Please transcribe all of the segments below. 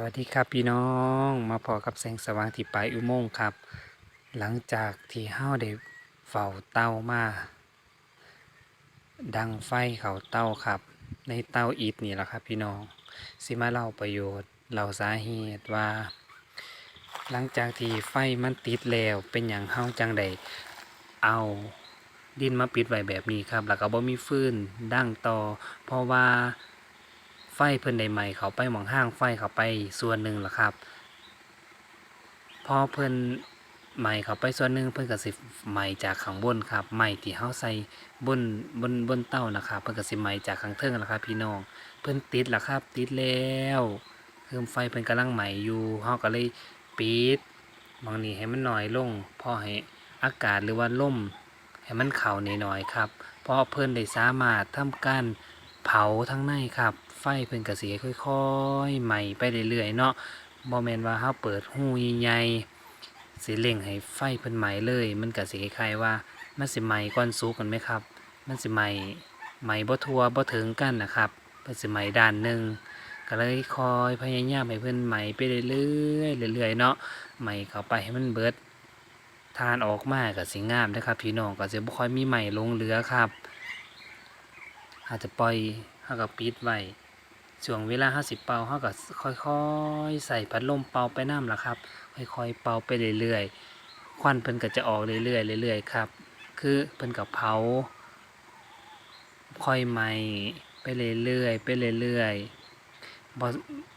สวัสดีครับพี่น้องมาพอกับแสงสว่างที่ปลายอุโมงค์ครับ หลังจากที่เฮาได้เฝ้าเต้ามา ดังไฟเขาเต้าครับ ในเต้าอิฐนี่แหละครับ พี่น้องสิมาเล่าประโยชน์เล่าสาเหตุว่า หลังจากที่ไฟมันติดแล้วเป็นอย่างเฮาจังไดเอาดินมาปิดไว้แบบนี้ครับ แล้วก็บ่มีฟืนดั้งต่อเพราะว่า ไฟเพิ่นได้ใหม่เขาไปหมองห้างไฟเขาไปส่วนหนึ่งละครับ พอเพิ่นใหม่เขาไปส่วนหนึ่งเพิ่นก็สิใหม่จากข้างบนครับใหม่ที่เฮาใส่บนบนบนเต้านะครับเพิ่นก็สิใหม่จากข้างเทิงละครับ พี่น้องเพิ่นติดละครับ ติดแล้วเครื่องไฟเพิ่นกำลังใหม่อยู่เฮาก็เลยปิดบางนี้ให้มันหน้อยลงพอให้อากาศหรือว่าลมให้มันเข้าหน้อยๆครับพราะเพิ่นได้สามารถทำการ เผาทั้งในครับ ไฟเพิ่นก็สิค่อยๆไหม้ไปเรื่อยๆเนาะบ่แมนว่าเฮาเปิดหูใหญ่ๆสิเร่งให้ไฟเพิ่นไหม้เลย มันก็สิคล้ายๆว่ามันสิไหม้ก่อนสุกกันไหมครับ มันสิไหม้ไหม้บ่ทั่วบ่ถึงกันนะครับเพิ่นสิไหม้ด้านหนึ่งก็เลยคอยพยายามให้เพิ่นไหม้ไปเรื่อยๆเรื่อยๆเนาะไหม้เข้าไปให้มันเบิดทานออกมาก็สิงามนะครับพี่น้องก็สิบ่ค่อยมีไหม้ลงเหลือครับ อาจจะปล่อยเฮาก็ปิดไว้ช่วงเวลาเฮาสิเป่าเฮาก็ค่อยๆ ใส่พัดลมเป่าไปน้ำล่ะครับ ค่อยๆ เป่าไปเรื่อยๆ ควันเพิ่นก็จะออกเรื่อยๆเรื่อยๆครับ คือเพิ่นก็เผาค่อยไหม้ไปเรื่อยๆไปเรื่อยๆบ่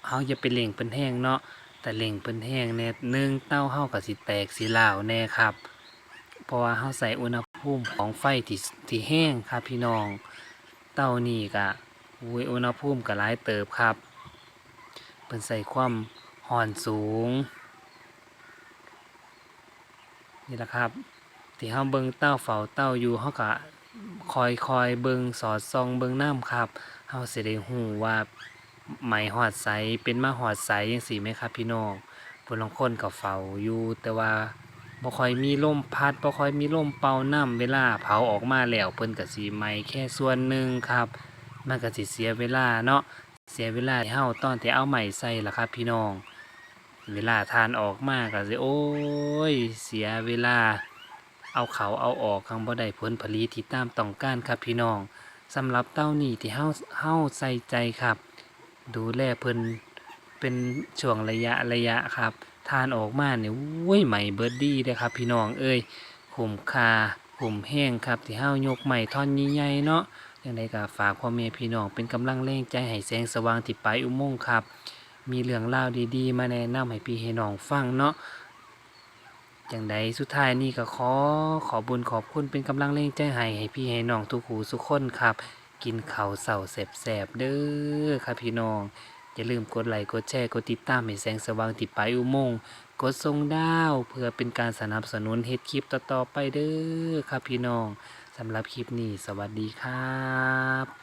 เฮาอย่าไปเล่งเพิ่นแห้งเนาะแต่เล่งเพิ่นแห้งแน่นึ่งเต้าเฮาก็สิแตกสิลาวแน่ครับ เพราะว่าเฮาใส่อุณหภูมิของไฟที่ที่แห้งครับพี่น้อง เต้านี่ก็อุ้ยอุณหภูมิก็หลายเติบครับเพิ่นใส่ความห่อนสูง นี่แหละครับ ที่เฮาเบิ่งเต้าเฝ้าเต้าอยู่เฮาก็คอยคอยเบิงสอดส่องเบิงน้ำครับเฮาสิได้ฮู้ว่าไหมหอดใสเป็นมาหอดใสจังซี่ไหมครับพี่น้องผู้ลางคนก็เฝ้าอยู่แต่ว่า บ่ค่อยมีลมพัดบ่ค่อยมีลมเป่าน้ำเวลาเผาออกมาแล้วเพิ่นก็สิไหมแค่ส่วนหนึ่งครับ มันก็สิเสียเวลาเนาะเสียเวลาเฮาตอนที่เอาใหม่ใส่ล่ะครับ พี่น้อง เวลาทานออกมาก็สิโอ้ย เสียเวลา เอาเขาเอาออกคังบ่ได้ผลผลิตที่ตามต้องการครับพี่น้องสำหรับเต้านี่ที่เฮาเฮาใส่ใจครับ ดูแลเพิ่นเป็นช่วงระยะระยะครับ ทานออกมาเนี่ยอุ้ยใหม่เบิร์ดดีเด้อครับ พี่น้องเอ้ยคุ้มคาคุ้มแห้งครับที่เฮายกใหม่ท่อนใหญ่ๆเนาะยังไงก็ฝากพ่อแม่พี่น้องเป็นกำลังแรงใจให้แสงสว่างที่ปลายอุโมงค์ครับ มีเรื่องราดีๆ มาแนะนำให้พี่ให้น้องฟังเนาะจังใดสุดท้ายนี่ก็ขอขอบุญขอบคุณเป็นกำลังแรงใจให้ให้พี่ให้น้องทุกหูทุกคนครับ กินข้าวเสาแสบๆเด้อครับพี่น้อง อย่าลืมกดไลค์กดแชร์กดติดตามให้แสงสว่างติดปลายอุโมงค์กดทรงดาว เพื่อเป็นการสนับสนุนเฮ็ดคลิปต่อๆไปเด้อครับพี่น้องสำหรับคลิปนี้ สวัสดีครับ